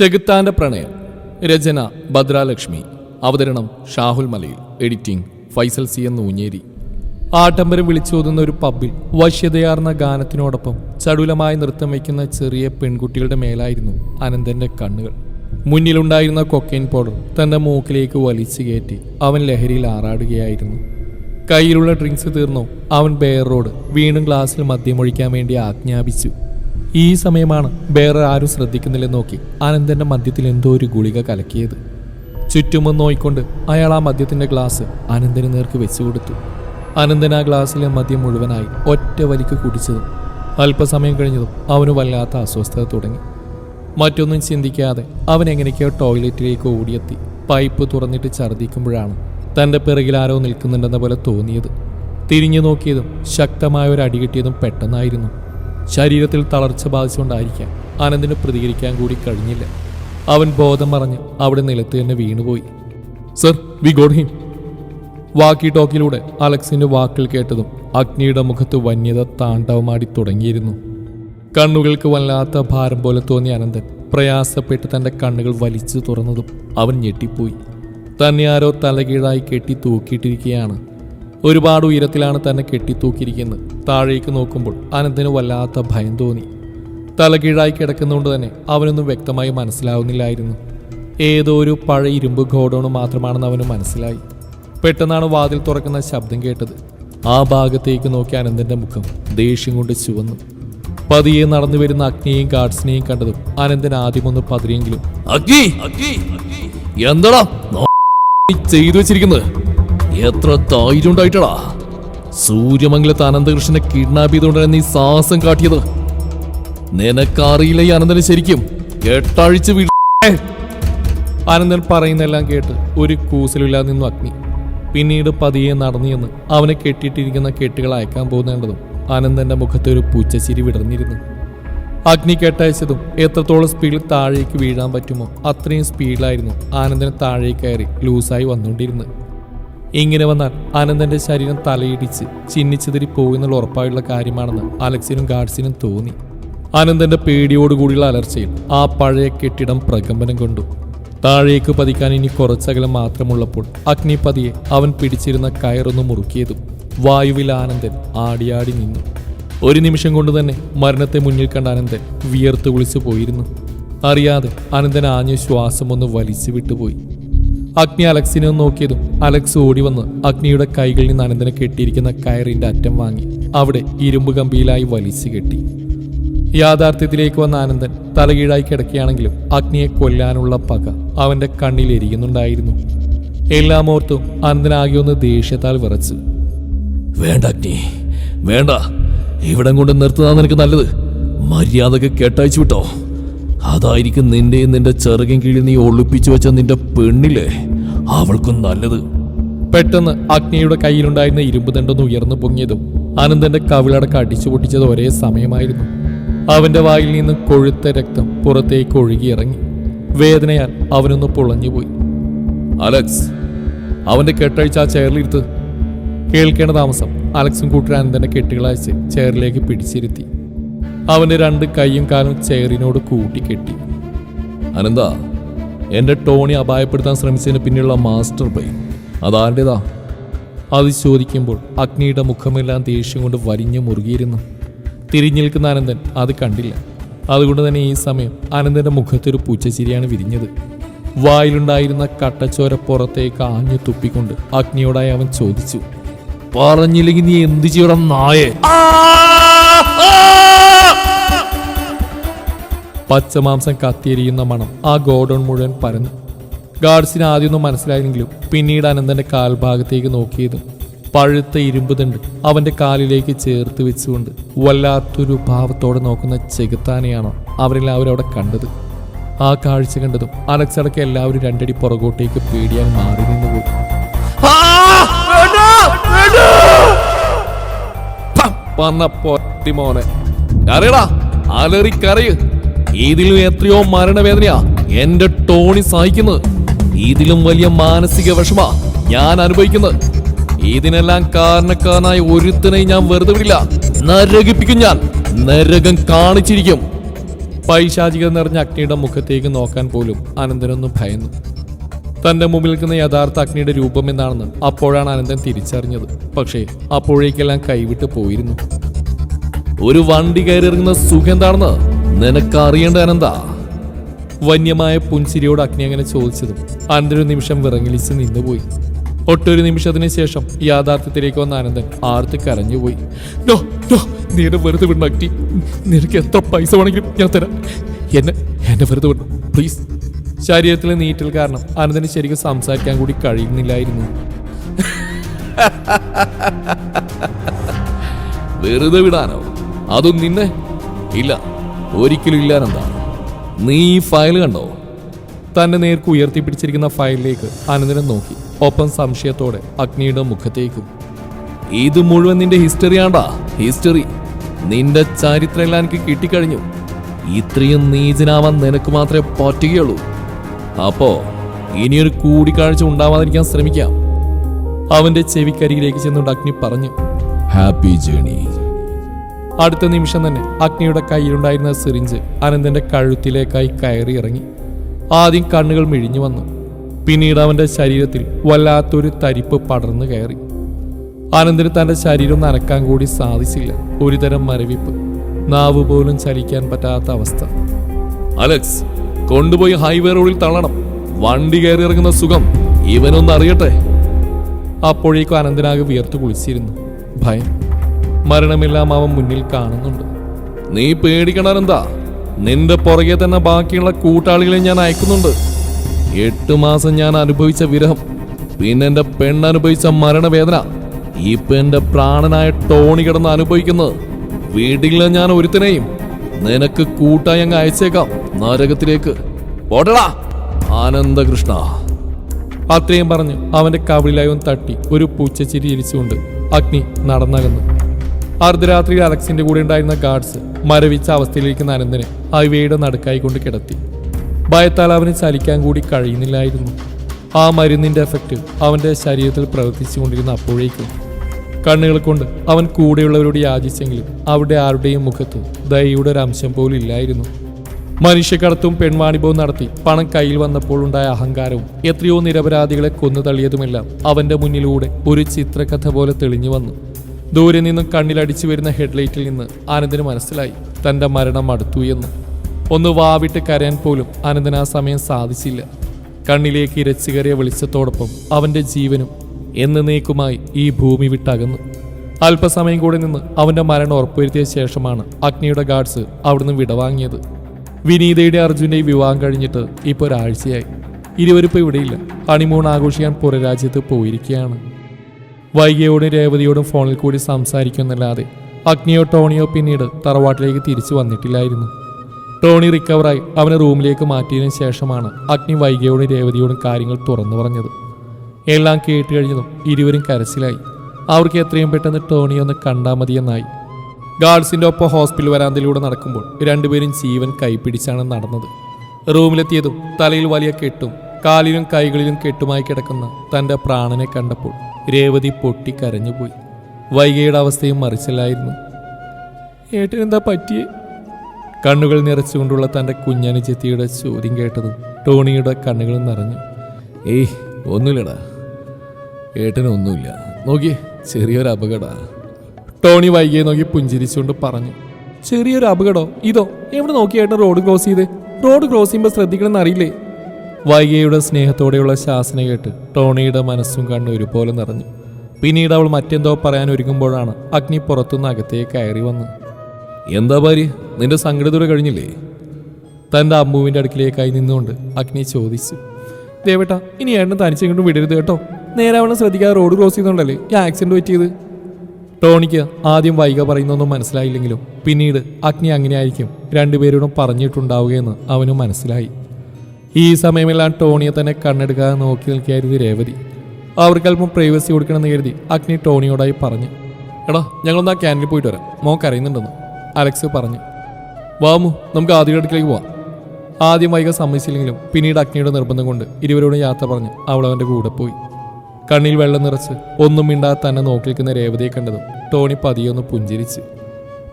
ചെകുത്താന്റെ പ്രണയം. രചന ഭദ്രാലക്ഷ്മി. അവതരണം ഷാഹുൽ മലയിൽ. എഡിറ്റിംഗ് ഫൈസൽ സി എന്ന് ഊഞ്ഞേരി ആട്ടംബരം വിളിച്ചോതുന്ന ഒരു പബ്ബിൽ വശ്യതയാർന്ന ഗാനത്തിനോടൊപ്പം ചടുലമായി നൃത്തം വയ്ക്കുന്ന ചെറിയ പെൺകുട്ടികളുടെ മേലായിരുന്നു അനന്തന്റെ കണ്ണുകൾ. മുന്നിലുണ്ടായിരുന്ന കൊക്കൈൻ പൗഡർ തന്റെ മൂക്കിലേക്ക് വലിച്ചു കയറ്റി അവൻ ലഹരിയിൽ ആറാടുകയായിരുന്നു. കയ്യിലുള്ള ഡ്രിങ്ക്സ് തീർന്നു. അവൻ ബെയറോട് വീണ്ടും ഗ്ലാസ്സിൽ മദ്യമൊഴിക്കാൻ വേണ്ടി ആജ്ഞാപിച്ചു. ഈ സമയമാണ് വേറെ ആരും ശ്രദ്ധിക്കുന്നില്ലെന്ന് നോക്കി ആനന്ദന്റെ മദ്യത്തിൽ എന്തോ ഒരു ഗുളിക കലക്കിയത്. ചുറ്റുമൊന്ന് നോയിക്കൊണ്ട് അയാൾ ആ മദ്യത്തിന്റെ ഗ്ലാസ് അനന്തന് നേർക്ക് വെച്ചു കൊടുത്തു. അനന്തൻ ആ ഗ്ലാസ്സിലെ മദ്യം മുഴുവനായി ഒറ്റ വലിക്ക് കുടിച്ചതും അല്പസമയം കഴിഞ്ഞതും അവന് വല്ലാത്ത അസ്വസ്ഥത തുടങ്ങി. മറ്റൊന്നും ചിന്തിക്കാതെ അവൻ എങ്ങനെയൊക്കെയോ ടോയ്ലറ്റിലേക്ക് ഓടിയെത്തി. പൈപ്പ് തുറന്നിട്ട് ഛർദ്ദിക്കുമ്പോഴാണ് തന്റെ പിറകിൽ ആരോ നിൽക്കുന്നുണ്ടെന്ന പോലെ തോന്നിയത്. തിരിഞ്ഞു നോക്കിയതും ശക്തമായ ഒരു അടി കിട്ടിയതും പെട്ടെന്നായിരുന്നു. ശരീരത്തിൽ തളർച്ച ബാധിച്ചുകൊണ്ടായിരിക്കാം ആനന്ദിന് പ്രതികരിക്കാൻ കൂടി കഴിഞ്ഞില്ല. അവൻ ബോധം മറഞ്ഞ് അവിടെ നിലത്ത് തന്നെ വീണുപോയി. Sir we got him. Walkie ടോക്കിലൂടെ അലക്സിന്റെ വാക്കുകൾ കേട്ടതും അഗ്നിയുടെ മുഖത്ത് വന്യത താണ്ഡവമാടി തുടങ്ങിയിരുന്നു. കണ്ണുകൾക്ക് വല്ലാത്ത ഭാരം പോലെ തോന്നിയ അനന്തൻ പ്രയാസപ്പെട്ട് തന്റെ കണ്ണുകൾ വലിച്ചു തുറന്നതും അവൻ ഞെട്ടിപ്പോയി. തന്നെ ആരോ തലകീഴായി കെട്ടി തൂക്കിയിട്ടിരിക്കുകയാണ്. ഒരുപാട് ഉയരത്തിലാണ് തന്നെ കെട്ടിത്തൂക്കിയിരിക്കുന്നത്. താഴേക്ക് നോക്കുമ്പോൾ അനന്തിന് വല്ലാത്ത ഭയം തോന്നി. തലകീഴായി കിടക്കുന്നതുകൊണ്ട് തന്നെ അവനൊന്നും വ്യക്തമായി മനസ്സിലാവുന്നില്ലായിരുന്നു. ഏതോ ഒരു പഴയ ഇരുമ്പ് ഗോഡൌൺ മാത്രമാണെന്ന് അവന് മനസ്സിലായി. പെട്ടെന്നാണ് വാതിൽ തുറക്കുന്ന ശബ്ദം കേട്ടത്. ആ ഭാഗത്തേക്ക് നോക്കി അനന്തന്റെ മുഖം ദേഷ്യം കൊണ്ട് ചുവന്നു. പതിയെ നടന്നു വരുന്ന അഗ്നിയെയും ഗാഡ്സിനെയും കണ്ടതും അനന്തൻ ആദ്യമൊന്ന് പതിരെങ്കിലും അഗ്നി! ചെയ്തു വെച്ചിരിക്കുന്നത്? എത്ര തായിരുണ്ടായിട്ടടാ സൂര്യമംഗലത്ത് അനന്തകൃഷ്ണനെ കിഡ്നാപ്പ് ചെയ്തുകൊണ്ടാണ് നീ സാഹസം കാട്ടിയത്. നിനക്കറിയില്ല ഈ അനന്തനെ ശരിക്കും. എട്ടഴിച്ച് വീഴ അനന്തൻ പറയുന്നെല്ലാം കേട്ട് ഒരു കൂസലില്ലാതെ നിന്നു അഗ്നി. പിന്നീട് പതിയെ നടന്നു ചെന്ന് അവനെ കെട്ടിയിട്ടിരിക്കുന്ന കെട്ടുകൾ അയക്കാൻ പോകുന്നതും അനന്തന്റെ മുഖത്ത് ഒരു പൂച്ചച്ചിരി വിടർന്നിരുന്നു. അഗ്നി കെട്ടയച്ചതും എത്രത്തോളം സ്പീഡിൽ താഴേക്ക് വീഴാൻ പറ്റുമോ അത്രയും സ്പീഡിലായിരുന്നു ആനന്ദന് താഴേക്ക് കയറി ലൂസായി വന്നുകൊണ്ടിരുന്നത്. ഇങ്ങനെ വന്നാൽ അനന്തന്റെ ശരീരം തലയിടിച്ച് ചിന്നിച്ചിതിരി പോകുന്നുള്ള ഉറപ്പായുള്ള കാര്യമാണെന്ന് അലക്സിനും ഗാഡ്സിനും തോന്നി. അനന്തന്റെ പേടിയോടുകൂടിയുള്ള അലർച്ചയിൽ ആ പഴയ കെട്ടിടം പ്രകമ്പനം കൊണ്ടു. താഴേക്ക് പതിക്കാൻ ഇനി കുറച്ചകലം മാത്രമുള്ളപ്പോൾ അഗ്നിപതിയെ അവൻ പിടിച്ചിരുന്ന കയറൊന്ന് മുറുക്കിയതും വായുവിൽ ആനന്ദൻ ആടിയാടി നിന്നു. ഒരു നിമിഷം കൊണ്ട് തന്നെ മരണത്തെ മുന്നിൽ കണ്ട അനന്തൻ വിയർത്ത് കുളിച്ചു പോയിരുന്നു. അറിയാതെ അനന്തൻ ആഞ്ഞ ശ്വാസം ഒന്ന് വലിച്ചു വിട്ടുപോയി. അഗ്നി അലക്സിനെ നോക്കിയതും അലക്സ് ഓടി വന്ന് അഗ്നിയുടെ കൈകളിൽ നിന്ന് അനന്തനെ കെട്ടിയിരിക്കുന്ന കയറിന്റെ അറ്റം വാങ്ങി. അവിടെ ഇരുമ്പ് കമ്പിയിലായി വലിച്ചു കെട്ടി. യാഥാർത്ഥ്യത്തിലേക്ക് വന്ന ആനന്ദൻ തലകീഴായി കിടക്കുകയാണെങ്കിലും അഗ്നിയെ കൊല്ലാനുള്ള പക അവന്റെ കണ്ണിൽ എരിയുന്നുണ്ടായിരുന്നു. എല്ലാം ഓർത്തും അനന്തനാകെ ഒന്ന് ദേഷ്യത്താൽ വിറച്ചു. വേണ്ട അഗ്നി വേണ്ട. ഇവിടം കൊണ്ട് നിർത്തുന്ന നിനക്ക് നല്ലത്. മര്യാദയ്ക്ക് കെട്ടയച്ചു വിട്ടോ. അതായിരിക്കും നിന്റെയും നിന്റെ ചെറുകൻ കീഴിൽ നീ ഒളിപ്പിച്ചു വെച്ച നിന്റെ പെണ്ണില്ലേ? അവൾക്കും നല്ലത്. പെട്ടെന്ന് അഗ്നിയുടെ കയ്യിലുണ്ടായിരുന്ന ഇരുമ്പ് ദണ്ടൊന്ന് ഉയർന്നു പൊങ്ങിയതും അനന്തന്റെ കവിളടക്കം അടിച്ചു പൊട്ടിച്ചത് ഒരേ സമയമായിരുന്നു. അവന്റെ വായിൽ നിന്ന് കൊഴുത്ത രക്തം പുറത്തേക്ക് ഒഴുകിയിറങ്ങി വേദനയാൽ അവനൊന്ന് പൊളഞ്ഞുപോയി. അലക്സ് അവന്റെ കെട്ടഴിച്ച ആ ചെയറിലിരുത്ത് കേൾക്കേണ്ട താമസം അലക്സും കൂട്ടർ അനന്തന്റെ കെട്ടുകളയച്ച് ചെയറിലേക്ക് പിടിച്ചിരുത്തി. അവന്റെ രണ്ട് കൈയും കാലും ചെയറിനോട് കൂട്ടിക്കെട്ടി. അനന്ത എന്റെ ടോണി അപായപ്പെടുത്താൻ ശ്രമിച്ചതിന് പിന്നിലുള്ള മാസ്റ്റർ ബൈ അതാരുടേതാ? അത് ചോദിക്കുമ്പോൾ അഗ്നിയുടെ മുഖമെല്ലാം ദേഷ്യം കൊണ്ട് വരിഞ്ഞു മുറുകിയിരുന്നു. തിരിഞ്ഞു നിൽക്കുന്ന അനന്തൻ അത് കണ്ടില്ല. അതുകൊണ്ട് തന്നെ ഈ സമയം അനന്തന്റെ മുഖത്തൊരു പൂച്ചച്ചിരിയാണ് വിരിഞ്ഞത്. വായിലുണ്ടായിരുന്ന കട്ടച്ചോര പുറത്തേക്ക് ആഞ്ഞു തുപ്പിക്കൊണ്ട് അഗ്നിയോടായി അവൻ ചോദിച്ചു പറഞ്ഞില്ലെങ്കിൽ നീ എന്ത് ചെയ്യണം നായേ? പച്ചമാംസം കത്തിയെരിയുന്ന മണം ആ ഗോഡൗൺ മുഴുവൻ പരന്നു. ഗാർഡ്സിന് ആദ്യമൊന്നും മനസ്സിലായെങ്കിലും പിന്നീട് അനന്തന്റെ കാൽഭാഗത്തേക്ക് നോക്കിയതും പഴുത്ത ഇരുമ്പ് തണ്ട് അവന്റെ കാലിലേക്ക് ചേർത്ത് വെച്ചുകൊണ്ട് വല്ലാത്തൊരു ഭാവത്തോടെ നോക്കുന്ന ചെകുത്താനെയാണോ അവരെല്ലാവരും അവിടെ കണ്ടത്. ആ കാഴ്ച കണ്ടതും അലച്ചടക്ക് എല്ലാവരും രണ്ടടി പുറകോട്ടേക്ക് പേടിയാൻ മാറി നിന്നുപോയി പോയി. അലറി കരയ്. ഇതിലും എത്രയോ മരണവേദനയാ എന്റെ ടോണി സഹിക്കുന്നത്. ഇതിലും വലിയ മാനസിക വിഷമ ഞാൻ അനുഭവിക്കുന്നത്. ഇതിനെല്ലാം കാരണക്കാരനായ ഒരുത്തിനെ ഞാൻ വെറുതെ വിടില്ല. നരകിപ്പിക്കും ഞാൻ. നരകം കാണിച്ചിരിക്കും. പൈശാചിക നിറഞ്ഞ അഗ്നിയുടെ മുഖത്തേക്ക് നോക്കാൻ പോലും അനന്തനൊന്നും ഭയന്നു. തന്റെ മുമ്പിൽ നിൽക്കുന്ന യഥാർത്ഥ അഗ്നിയുടെ രൂപം എന്താണെന്ന് അപ്പോഴാണ് അനന്തൻ തിരിച്ചറിഞ്ഞത്. പക്ഷേ അപ്പോഴേക്കെല്ലാം കൈവിട്ട് പോയിരുന്നു. ഒരു വണ്ടി കയറി ഇറങ്ങുന്ന സുഖം എന്താണെന്ന് നിനക്ക് അറിയേണ്ട അനന്താ വന്യമായ പുൻസിരിയോട് അഗ്നി അങ്ങനെ ചോദിച്ചതും അനന്തൊരു നിമിഷം വിറങ്ങലിച്ച് നിന്നുപോയി. ഒട്ടൊരു നിമിഷത്തിന് ശേഷം യാഥാർത്ഥ്യത്തിലേക്ക് വന്ന ആനന്ദൻ ആർത്ത് കരഞ്ഞുപോയി. നോ നീ വെറുതെ വിടണം അഗ്നി. നിനക്ക് എത്ര പൈസ വേണമെങ്കിലും ഞാൻ തരാം. എന്നെ എന്നെ വെറുതെ വിടണം പ്ലീസ് ശരീരത്തിലെ നീറ്റൽ കാരണം അനന്തന് ശരിക്കും സംസാരിക്കാൻ കൂടി കഴിയുന്നില്ലായിരുന്നു. വെറുതെ വിടാനോ? അതും നിന്നെ? ഇല്ല. ഒരിക്കലും ഇല്ലാനെന്താ? നീ ഈ ഫയൽ കണ്ടോ? തന്നെ നേർക്ക് ഉയർത്തിപ്പിടിച്ചിരിക്കുന്ന ഫയലിലേക്ക് അനന്തരം നോക്കി. ഒപ്പം സംശയത്തോടെ അഗ്നിയുടെ മുഖത്തേക്കും. ഇത് മുഴുവൻ നിന്റെ ഹിസ്റ്ററി ആണ്ടാ? ഹിസ്റ്ററി നിന്റെ ചരിത്രമെല്ലാം എനിക്ക് കിട്ടിക്കഴിഞ്ഞു. ഇത്രയും നീചനാവാൻ നിനക്ക് മാത്രമേ പറ്റുകയുള്ളൂ. അപ്പോ ഇനിയൊരു കൂടിക്കാഴ്ച ഉണ്ടാവാതിരിക്കാൻ ശ്രമിക്കാം. അവന്റെ ചെവിക്കരികിലേക്ക് ചെന്നുകൊണ്ട് അഗ്നി പറഞ്ഞു ഹാപ്പി ജേണി അടുത്ത നിമിഷം തന്നെ അഗ്നിയുടെ കയ്യിലുണ്ടായിരുന്ന സിറിഞ്ച് അനന്തന്റെ കഴുത്തിലേക്കായി കയറി ഇറങ്ങി. ആദ്യം കണ്ണുകൾ മിഴിഞ്ഞു വന്നു. പിന്നീട് അവന്റെ ശരീരത്തിൽ വല്ലാത്തൊരു തരിപ്പ് പടർന്നു കയറി. അനന്തന് തന്റെ ശരീരം നനക്കാൻ കൂടി സാധിച്ചില്ല. ഒരുതരം മരവിപ്പ് നാവ് പോലും ചലിക്കാൻ പറ്റാത്ത അവസ്ഥ. അലക്സ് കൊണ്ടുപോയി ഹൈവേ റോഡിൽ തള്ളണം. വണ്ടി കയറി ഇറങ്ങുന്ന സുഖം ഇവനൊന്ന് അറിയട്ടെ. അപ്പോഴേക്കും അനന്തനാകെ വിയർത്തു കുളിച്ചിരുന്നു. ഭയം. മരണമെല്ലാം അവൻ മുന്നിൽ കാണുന്നുണ്ട്. നീ പേടിക്കണമെന്താ നിന്റെ പുറകെ തന്നെ ബാക്കിയുള്ള കൂട്ടാളികളെ ഞാൻ അയക്കുന്നുണ്ട്. എട്ട് മാസം ഞാൻ അനുഭവിച്ച വിരഹം പിന്നെ എന്റെ പെണ്ണനുഭവിച്ച മരണവേദന ഇപ്പൊ എന്റെ പ്രാണനായ ടോണി കിടന്ന് അനുഭവിക്കുന്നത്. വീട്ടിലെ ഞാൻ ഒരുത്തനെയും നിനക്ക് കൂട്ടായി അങ്ങ് അയച്ചേക്കാം നരകത്തിലേക്ക്. ഓടടാ ആനന്ദകൃഷ്ണ. അത്രയും പറഞ്ഞു അവന്റെ കവിളിലായും തട്ടി ഒരു പൂച്ചച്ചിരി ഇരിച്ചുകൊണ്ട് അഗ്നി നടന്നകന്നു. അർദ്ധരാത്രിയിൽ അലക്സിന്റെ കൂടെ ഉണ്ടായിരുന്ന ഗാർഡ്സ് മരവിച്ച അവസ്ഥയിലിരിക്കുന്ന അനന്തനെ ഹൈവേയുടെ നടുക്കായി കൊണ്ട് കിടത്തി. ഭയത്താൽ അവന് ചലിക്കാൻ കൂടി കഴിയുന്നില്ലായിരുന്നു. ആ മരുന്നിന്റെ എഫക്റ്റ് അവന്റെ ശരീരത്തിൽ പ്രവർത്തിച്ചുകൊണ്ടിരുന്ന അപ്പോഴേക്കും. കണ്ണുകൾ കൊണ്ട് അവൻ കൂടെയുള്ളവരോട് യാചിച്ചെങ്കിലും അവിടെ ആരുടെയും മുഖത്ത് ദയയുടെ ഒരു അംശം പോലും ഇല്ലായിരുന്നു. മനുഷ്യക്കടത്തും പെൺവാണിഭവും നടത്തി പണം കയ്യിൽ വന്നപ്പോൾ ഉണ്ടായ അഹങ്കാരവും എത്രയോ നിരപരാധികളെ കൊന്നു തള്ളിയതുമെല്ലാം അവന്റെ മുന്നിലൂടെ ഒരു ചിത്രകഥ പോലെ തെളിഞ്ഞു വന്നു. ദൂരെ നിന്നും കണ്ണിലടിച്ചു വരുന്ന ഹെഡ്ലൈറ്റിൽ നിന്ന് ആനന്ദിന് മനസ്സിലായി. തന്റെ മരണം അടുത്തു എന്ന്. ഒന്ന് വാവിട്ട് കരയാൻ പോലും ആനന്ദന് ആ സമയം സാധിച്ചില്ല. കണ്ണിലേക്ക് ഇരച്ചു കയറിയ വെളിച്ചത്തോടൊപ്പം അവന്റെ ജീവനും എന്നേക്കുമായി ഈ ഭൂമി വിട്ടകന്നു. അല്പസമയം കൂടെ നിന്ന് അവന്റെ മരണം ഉറപ്പുവരുത്തിയ ശേഷമാണ് അഗ്നിയുടെ ഗാർഡ്സ് അവിടുന്ന് വിടവാങ്ങിയത്. വിനീതയുടെ അർജുന്റെയും വിവാഹം കഴിഞ്ഞിട്ട് ഇപ്പോൾ ഒരാഴ്ചയായി. ഇരുവരിപ്പോൾ ഇവിടെയില്ല. ഹണിമൂൺ ആഘോഷിക്കാൻ പുറരാജ്യത്ത് പോയിരിക്കുകയാണ്. വൈകിയോടും രേവതിയോടും ഫോണിൽ കൂടി സംസാരിക്കുമെന്നല്ലാതെ അഗ്നിയോ ടോണിയോ പിന്നീട് തറവാട്ടിലേക്ക് തിരിച്ചു വന്നിട്ടില്ലായിരുന്നു. ടോണി റിക്കവറായി അവനെ റൂമിലേക്ക് മാറ്റിയതിനു ശേഷമാണ് അഗ്നി വൈകിയോടും രേവതിയോടും കാര്യങ്ങൾ തുറന്നു പറഞ്ഞത്. എല്ലാം കേട്ട് കഴിഞ്ഞതും ഇരുവരും കരച്ചിലായി. അവർക്ക് എത്രയും പെട്ടെന്ന് ടോണി ഒന്ന് കണ്ടാൽ മതിയെന്നായി. ഗാർഡ്സിന്റെ ഒപ്പം ഹോസ്പിറ്റൽ വരാന്തയിലൂടെ നടക്കുമ്പോൾ രണ്ടുപേരും ജീവൻ കൈപ്പിടിച്ചാണ് നടന്നത്. റൂമിലെത്തിയതും തലയിൽ വലിയ കെട്ടും കാലിലും കൈകളിലും കെട്ടുമായി കിടക്കുന്ന തന്റെ പ്രാണനെ കണ്ടപ്പോൾ രേവതി പൊട്ടി കരഞ്ഞുപോയി. വൈകയുടെ അവസ്ഥയും മറിച്ചില്ലായിരുന്നു ഏട്ടനെന്താ പറ്റിയേ? കണ്ണുകൾ നിറച്ചുകൊണ്ടുള്ള തന്റെ കുഞ്ഞനുജത്തിയുടെ ചോദ്യം കേട്ടതും ടോണിയുടെ കണ്ണുകൾ നിറഞ്ഞു. ഏയ് ഒന്നുമില്ലടാ. ഏട്ടനൊന്നുമില്ല നോക്കിയേ ചെറിയൊരു അപകട. ടോണി വൈകിയെ നോക്കി പുഞ്ചിരിച്ചുകൊണ്ട് പറഞ്ഞു. ചെറിയൊരു അപകടോ? ഇതോ എവിടെ നോക്കിയായിട്ട് റോഡ് ക്രോസ് ചെയ്ത്? റോഡ് ക്രോസ് ചെയ്യുമ്പോൾ ശ്രദ്ധിക്കണമെന്ന് അറിയില്ലേ? വൈകിയുടെ സ്നേഹത്തോടെയുള്ള ശാസന കേട്ട് ടോണിയുടെ മനസ്സും കണ്ണും ഒരുപോലെ നിറഞ്ഞു. പിന്നീട് അവൾ മറ്റെന്തോ പറയാൻ ഒരുങ്ങുമ്പോഴാണ് അഗ്നി പുറത്തുനിന്ന് അകത്തേക്ക് കയറി വന്നത്. എന്താ ഭാര്യ? നിന്റെ സങ്കടത്തോടെ കഴിഞ്ഞില്ലേ? തന്റെ അമ്മുവിന്റെ അടുക്കിലേക്കായി നിന്നുകൊണ്ട് അഗ്നി ചോദിച്ചു. ദേവേട്ടാ ഇനി ഏട്ടൻ തനിച്ചെങ്ങോട്ടും വിടരുത് കേട്ടോ. നേരാവണ്ണം ശ്രദ്ധിക്കാതെ റോഡ് ക്രോസ് ചെയ്യുന്നുണ്ടല്ലേ? ഈ ആക്സിഡന്റ് പറ്റിയത്. ടോണിക്ക് ആദ്യം വൈക പറയുന്നൊന്നും മനസ്സിലായില്ലെങ്കിലും പിന്നീട് അഗ്നി അങ്ങനെയായിരിക്കും രണ്ടുപേരോടും പറഞ്ഞിട്ടുണ്ടാവുകയെന്ന് അവനും മനസ്സിലായി. ഈ സമയമെല്ലാം ടോണിയെ തന്നെ കണ്ണെടുക്കാതെ നോക്കി നിൽക്കുകയായിരുന്നു രേവതി. അവർക്ക് അല്പം പ്രൈവസി കൊടുക്കണമെന്ന് കരുതി അഗ്നി ടോണിയോടായി പറഞ്ഞു. എടാ ഞങ്ങളൊന്ന് ആ ക്യാന്റീനിൽ പോയിട്ട് വരാം. മോക്ക് അറിയുന്നുണ്ടെന്ന് അലക്സ് പറഞ്ഞു. വാമു നമുക്ക് ആദ്യയുടെ അടുക്കിലേക്ക് പോവാം. ആദ്യം വൈക സമ്മതിച്ചില്ലെങ്കിലും പിന്നീട് അഗ്നിയുടെ നിർബന്ധം കൊണ്ട് ഇരുവരോടും യാത്ര പറഞ്ഞ് അവൾ അവന്റെ കൂടെ പോയി. കണ്ണിൽ വെള്ളം നിറച്ച് ഒന്നും മിണ്ടാതെ തന്നെ നോക്കി നിൽക്കുന്ന രേവതിയെ കണ്ടതും ടോണി പതിയൊന്ന് പുഞ്ചിരിച്ച്.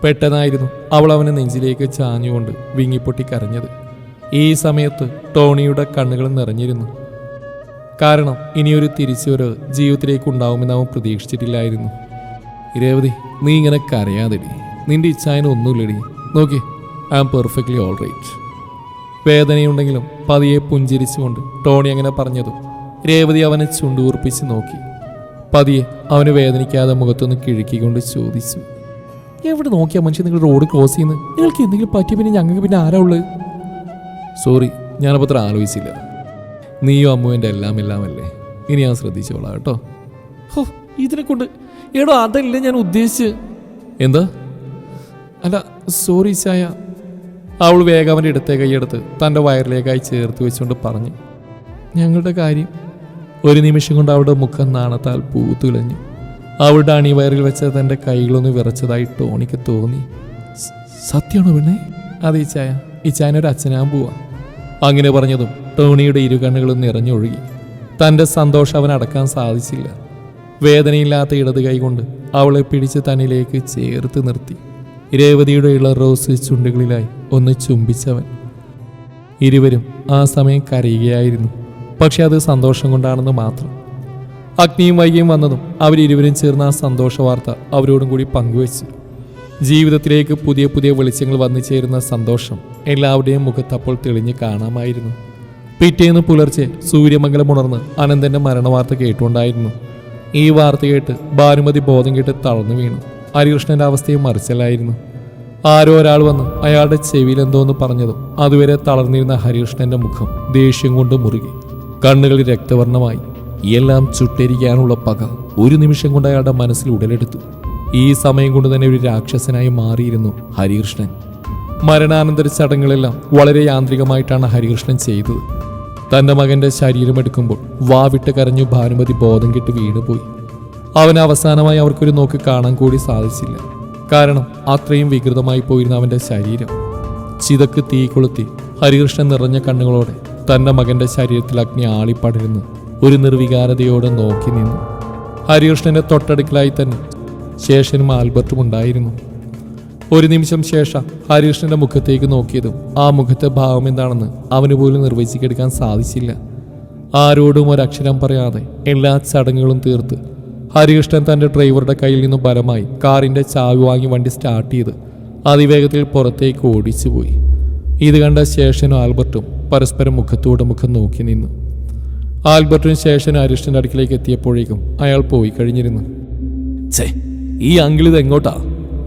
പെട്ടെന്നായിരുന്നു അവൾ അവനെ നെഞ്ചിലേക്ക് ചാഞ്ഞുകൊണ്ട് വിങ്ങിപ്പൊട്ടി കരഞ്ഞത്. ഈ സമയത്ത് ടോണിയുടെ കണ്ണുകൾ നിറഞ്ഞിരുന്നു. കാരണം ഇനിയൊരു തിരിച്ചുവരവ് ജീവിതത്തിലേക്ക് ഉണ്ടാവുമെന്ന് അവൻ പ്രതീക്ഷിച്ചിട്ടില്ലായിരുന്നു. രേവതി നീ ഇങ്ങനെ കരയാതെടി. നിന്റെ ഇച്ഛായന ഒന്നുമില്ലടി. നോക്കി I am perfectly all right വേദനയുണ്ടെങ്കിലും പതിയെ പുഞ്ചിരിച്ചുകൊണ്ട് ടോണി അങ്ങനെ പറഞ്ഞതും രേവതി അവനെ ചുണ്ടുകൂർപ്പിച്ച് നോക്കി. പതിയെ അവന് വേദനിക്കാതെ മുഖത്തൊന്ന് കിഴുക്കിക്കൊണ്ട് ചോദിച്ചു. എവിടെ നോക്കിയാ മനുഷ്യൻ നിങ്ങൾ റോഡ് ക്രോസ് ചെയ്യുന്നത്? നിങ്ങൾക്ക് എന്തെങ്കിലും പറ്റിയ പിന്നെ ഞങ്ങൾക്ക് പിന്നെ ആരാ ഉള്ളത്? സോറി ഞാനപ്പോൾ അത്ര ആലോചിച്ചില്ല. നീയും അമ്മുവിന്റെ എല്ലാം എല്ലാം അല്ലേ ഇനി ഞാൻ ശ്രദ്ധിച്ചോളാം കേട്ടോ. ഹോ ഇതിനെ കൊണ്ട് എടോ അതല്ല ഞാൻ ഉദ്ദേശിച്ച്? എന്താ? അല്ല സോറി ചായ. അവൾ വേഗം അവന്റെ ഇടത്തെ കൈയെടുത്ത് തന്റെ വയറിലേക്കായി ചേർത്ത് വെച്ചുകൊണ്ട് പറഞ്ഞു. ഞങ്ങളുടെ കാര്യം ഒരു നിമിഷം കൊണ്ട് അവളുടെ മുഖം നാണത്താൽ പൂത്തുലഞ്ഞു. അവളുടെ അണിവയറിൽ വെച്ച തന്റെ കൈകളൊന്ന് വിറച്ചതായി ടോണിക്ക് തോന്നി. സത്യമാണോ പെണ്ണേ? അതെ ഇച്ചായ ഇച്ചായനൊരു അച്ഛനാൻ പോവാ അങ്ങനെ പറഞ്ഞതും ടോണിയുടെ ഇരു കണ്ണുകളും നിറഞ്ഞൊഴുകി. തന്റെ സന്തോഷം അവൻ അടക്കാൻ സാധിച്ചില്ല. വേദനയില്ലാത്ത ഇടത് കൈകൊണ്ട് അവളെ പിടിച്ച് തന്നിലേക്ക് ചേർത്ത് നിർത്തി. രേവതിയുടെ ഇള റോസ് ചുണ്ടുകളിലായി ഒന്ന് ചുംബിച്ചവൻ. ഇരുവരും ആ സമയം കരയുകയായിരുന്നു. പക്ഷെ അത് സന്തോഷം കൊണ്ടാണെന്ന് മാത്രം. അഗ്നിയും വൈകിയും വന്നതും അവരിരുവരും ചേർന്ന് ആ സന്തോഷ വാർത്ത അവരോടും കൂടി പങ്കുവച്ചു. ജീവിതത്തിലേക്ക് പുതിയ പുതിയ വെളിച്ചങ്ങൾ വന്നു ചേരുന്ന സന്തോഷം എല്ലാവരുടെയും മുഖത്ത് അപ്പോൾ തെളിഞ്ഞു കാണാമായിരുന്നു. പിറ്റേന്ന് പുലർച്ചെ സൂര്യമംഗലം ഉണർന്ന് അനന്തന്റെ മരണവാർത്ത കേട്ടുകൊണ്ടായിരുന്നു. ഈ വാർത്ത കേട്ട് ഭാനുമതി ബോധം കേട്ട് തളർന്നു വീണു. ഹരികൃഷ്ണന്റെ അവസ്ഥയും മറിച്ചല്ലായിരുന്നു ആരോ ഒരാൾ വന്ന് അയാളുടെ ചെവിയിൽ എന്തോന്ന് പറഞ്ഞതും അതുവരെ തളർന്നിരുന്ന ഹരികൃഷ്ണന്റെ മുഖം ദേഷ്യം കൊണ്ട് മുറുകി. കണ്ണുകളിൽ രക്തവർണമായി. എല്ലാം ചുട്ടരിക്കാനുള്ള പക ഒരു നിമിഷം കൊണ്ട് അയാളുടെ മനസ്സിൽ ഉടലെടുത്തു. ഈ സമയം കൊണ്ട് തന്നെ ഒരു രാക്ഷസനായി മാറിയിരുന്നു ഹരികൃഷ്ണൻ. മരണാനന്തര ചടങ്ങുകളെല്ലാം വളരെ യാന്ത്രികമായിട്ടാണ് ഹരികൃഷ്ണൻ ചെയ്തത്. തന്റെ മകന്റെ ശരീരമെടുക്കുമ്പോൾ വാവിട്ട് കരഞ്ഞു ഭാനുമതി ബോധം കെട്ട് വീണുപോയി. അവൻ അവസാനമായി അവർക്കൊരു നോക്ക് കാണാൻ കൂടി സാധിച്ചില്ല. കാരണം അത്രയും വികൃതമായി പോയിരുന്ന അവന്റെ ശരീരം. ചിതക്ക് തീ കൊളുത്തി ഹരികൃഷ്ണൻ നിറഞ്ഞ കണ്ണുകളോടെ തന്റെ മകന്റെ ശരീരത്തിൽ അഗ്നി ആളിപ്പടരുന്നു. ഒരു നിർവികാരതയോടെ നോക്കി നിന്നു. ഹരികൃഷ്ണന്റെ തൊട്ടടുക്കലായി തന്നെ ശേഷനും ആൽബർട്ടും ഉണ്ടായിരുന്നു. ഒരു നിമിഷം ശേഷം ഹരികൃഷ്ണന്റെ മുഖത്തേക്ക് നോക്കിയതും ആ മുഖത്തെ ഭാവം എന്താണെന്ന് അവന് പോലും നിർവചിച്ചെടുക്കാൻ സാധിച്ചില്ല. ആരോടും ഒരക്ഷരം പറയാതെ എല്ലാ ചടങ്ങുകളും തീർത്ത് ഹരികൃഷ്ണൻ തന്റെ ഡ്രൈവറുടെ കയ്യിൽ നിന്നും ബലമായി കാറിന്റെ ചാവി വാങ്ങി വണ്ടി സ്റ്റാർട്ട് ചെയ്ത് അതിവേഗത്തിൽ പുറത്തേക്ക് ഓടിച്ചുപോയി ഇത് കണ്ട ശേഷനും ആൽബർട്ടും പരസ്പരം മുഖത്തോട് മുഖം നോക്കി നിന്നു. ആൽബർട്ടും ശേഷനും ഹരികൃഷ്ണന്റെ അടുക്കിലേക്ക് എത്തിയപ്പോഴേക്കും അയാൾ പോയി കഴിഞ്ഞിരുന്നു. ഈ അങ്കിൾ ഇത് എങ്ങോട്ടാ?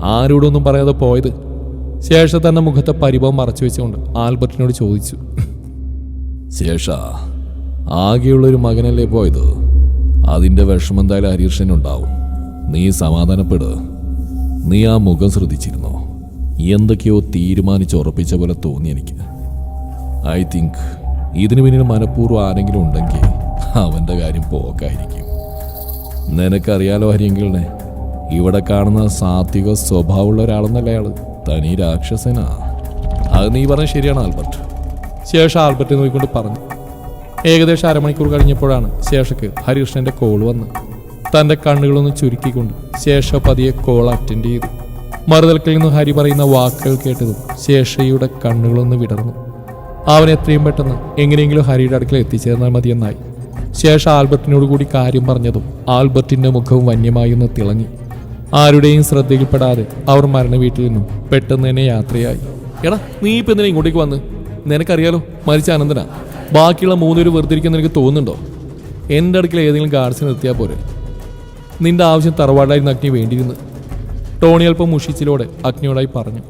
ആരോടൊന്നും പറയാതെ പോയത്? ശേഷ തന്നെ മുഖത്തെ പരിഭവം മറച്ചു വെച്ചുകൊണ്ട് ആൽബർട്ടിനോട് ചോദിച്ചു. ശേഷ ആകെയുള്ളൊരു മകനല്ലേ പോയത്? അതിന്റെ വിഷമം എന്തായാലും ഹരീഷനുണ്ടാവും നീ സമാധാനപ്പെട്. നീ ആ മുഖം ശ്രദ്ധിച്ചിരുന്നോ? എന്തൊക്കെയോ തീരുമാനിച്ച് ഉറപ്പിച്ച പോലെ തോന്നി എനിക്ക്. ഐ തിങ്ക് ഇതിനു പിന്നിൽ മനഃപൂർവം ആരെങ്കിലും ഉണ്ടെങ്കിൽ അവന്റെ കാര്യം പോക്കായിരിക്കും. നിനക്കറിയാലോ ഹരിയെങ്കിലിനെ ഇവിടെ കാണുന്ന സാത്വിക സ്വഭാവമുള്ള ഒരാളെന്നല്ല അയാൾ? തനി രാക്ഷസനാ. അത് നീ പറഞ്ഞ ശരിയാണ് ആൽബർട്ട്. ശേഷം ആൽബർട്ട് നോക്കിക്കൊണ്ട് പറഞ്ഞു. ഏകദേശം അരമണിക്കൂർ കഴിഞ്ഞപ്പോഴാണ് ശേഷക്ക് ഹരികൃഷ്ണന്റെ കോൾ വന്ന്. തന്റെ കണ്ണുകളൊന്ന് ചുരുക്കിക്കൊണ്ട് ശേഷ പതിയെ കോൾ അറ്റൻഡ് ചെയ്തു. മറുതലക്കിൽ നിന്ന് ഹരി പറയുന്ന വാക്കുകൾ കേട്ടതും ശേഷയുടെ കണ്ണുകളൊന്ന് വിടർന്നു. അവൻ എത്രയും പെട്ടെന്ന് എങ്ങനെയെങ്കിലും ഹരിയുടെ അടുക്കൽ എത്തിച്ചേർന്നാൽ മതിയെന്നായി. ശേഷ ആൽബർട്ടിനോട് കൂടി കാര്യം പറഞ്ഞതും ആൽബർട്ടിന്റെ മുഖവും വന്യമായി ഒന്ന് തിളങ്ങി. ആരുടെയും ശ്രദ്ധയിൽപ്പെടാതെ അവർ മരണ വീട്ടിൽ നിന്നും പെട്ടെന്ന് തന്നെ യാത്രയായി. എടാ നീ ഇപ്പൊ എന്തിനാ ഇങ്ങോട്ടേക്ക് വന്ന്? നിനക്കറിയാലോ മരിച്ച അനന്തനാ. ബാക്കിയുള്ള മൂന്നുപേര് വെറുതെ എനിക്ക് തോന്നുന്നുണ്ടോ? എന്റെ അടുക്കൽ ഏതെങ്കിലും ഗാർഡ്സ് നിർത്തിയാൽ പോരെ. നിന്റെ ആവശ്യം തറവാടായിരുന്നു അഗ്നി വേണ്ടിയിരുന്നു. ടോണി അല്പം മുഷിച്ചിലോടെ അഗ്നിയോടായി പറഞ്ഞു.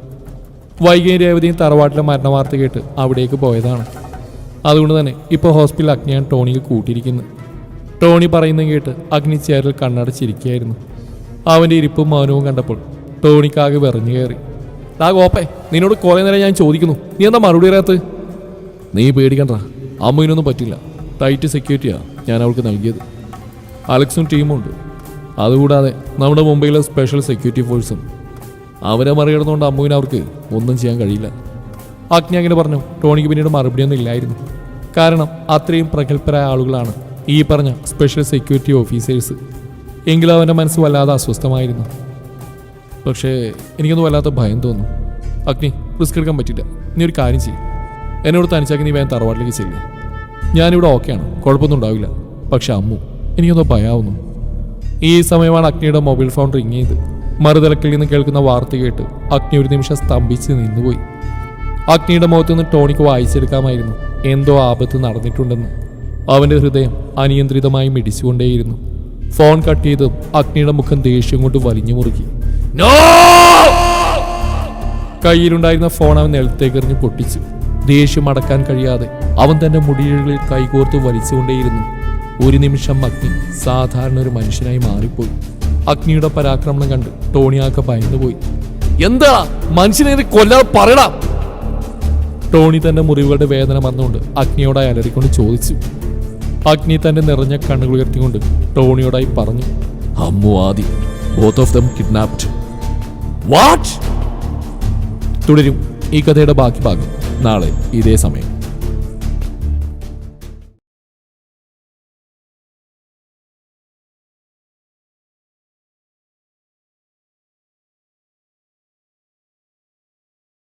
വൈകിയും രേവതിയും തറവാട്ടിലെ മരണവാർത്ത കേട്ട് അവിടേക്ക് പോയതാണ്. അതുകൊണ്ട് തന്നെ ഇപ്പോൾ ഹോസ്പിറ്റലിൽ അഗ്നിയാണ് ടോണിയിൽ കൂട്ടിയിരിക്കുന്നത്. ടോണി പറയുന്നത് കേട്ട് അഗ്നി ചേരൽ കണ്ണടച്ചിരിക്കുകയായിരുന്നു. അവന്റെ ഇരിപ്പും മൗനവും കണ്ടപ്പോൾ ടോണിക്കാകെ വിറഞ്ഞു കയറി. ആ ഗോപ്പേ നിന്നോട് കുറേ നേരം ഞാൻ ചോദിക്കുന്നു. നീ എന്താ മറുപടി അറിയാത്ത നീ പേടിക്കണ്ട. അമ്മുവിനൊന്നും പറ്റില്ല. ടൈറ്റ് സെക്യൂരിറ്റിയാണ് ഞാൻ അവൾക്ക് നൽകിയത്. അലക്സും ടീമുണ്ട് അതുകൂടാതെ നമ്മുടെ മുംബൈയിലെ സ്പെഷ്യൽ സെക്യൂരിറ്റി ഫോഴ്സും. അവരെ മറികടന്നുകൊണ്ട് അമ്മുവിന് അവർക്ക് ഒന്നും ചെയ്യാൻ കഴിയില്ല. അഗ്നി അങ്ങനെ പറഞ്ഞു. ടോണിക്ക് പിന്നീട് മറുപടിയൊന്നും ഇല്ലായിരുന്നു. കാരണം അത്രയും പ്രഗത്ഭരായ ആളുകളാണ് ഈ പറഞ്ഞ സ്പെഷ്യൽ സെക്യൂരിറ്റി ഓഫീസേഴ്സ്. എങ്കിലും അവന്റെ മനസ്സ് വല്ലാതെ അസ്വസ്ഥമായിരുന്നു. പക്ഷേ എനിക്കൊന്നും വല്ലാത്ത ഭയം തോന്നും അഗ്നി റിസ്ക് എടുക്കാൻ പറ്റില്ല. നീ ഒരു കാര്യം ചെയ്യും. എന്നോട് തനിച്ചാക്കി നീ വേഗം തറവാട്ടിലേക്ക് ചെല്ല്. ഞാനിവിടെ ഓക്കെയാണ് കുഴപ്പമൊന്നും ഉണ്ടാവില്ല. പക്ഷെ അമ്മു എനിക്കൊന്നും ഭയാവുന്നു. ഈ സമയമാണ് അഗ്നിയുടെ മൊബൈൽ ഫോൺ റിങ് ചെയ്ത്. മറുതലക്കിൽ നിന്ന് കേൾക്കുന്ന വാർത്ത കേട്ട് അഗ്നി ഒരു നിമിഷം സ്തംഭിച്ച് നിന്നുപോയി. അഗ്നിയുടെ മുഖത്ത് നിന്ന് ടോണിക്ക് വായിച്ചെടുക്കാമായിരുന്നു. എന്തോ ആപത്ത് നടന്നിട്ടുണ്ടെന്ന്. അവന്റെ ഹൃദയം അനിയന്ത്രിതമായി മിടിച്ചുകൊണ്ടേയിരുന്നു. ഫോൺ കട്ട് ചെയ്തും അഗ്നിയുടെ മുഖം ദേഷ്യം കൊണ്ട് വലിഞ്ഞു മുറുകി. കയ്യിലുണ്ടായിരുന്ന ഫോൺ അവൻ നിലത്തേക്കെറിഞ്ഞ് പൊട്ടിച്ചു. ദേഷ്യം അടക്കാൻ കഴിയാതെ അവൻ തന്റെ മുടികളിൽ കൈകോർത്ത് വലിച്ചുകൊണ്ടേയിരുന്നു. ഒരു നിമിഷം അഗ്നി സാധാരണ ഒരു മനുഷ്യനായി മാറിപ്പോയി. അഗ്നിയുടെ പരാക്രമണം കണ്ട് ടോണിയാക്ക ഭയന്നുപോയി. എന്താ? മനുഷ്യനെ കൊല്ലാതെ പറയടാ? ടോണി തന്റെ മുറിവുകളുടെ വേദന മറന്നുകൊണ്ട് അഗ്നിയോടായി അലറിക്കൊണ്ട് ചോദിച്ചു. അഗ്നി തന്റെ നിറഞ്ഞ കണ്ണുകൾ ഉയർത്തിക്കൊണ്ട് ടോണിയോടായി പറഞ്ഞു Ammu Adi both of them kidnapped what തുടരും ഈ കഥയുടെ ബാക്കി ഭാഗം നാളെ ഇതേ സമയം.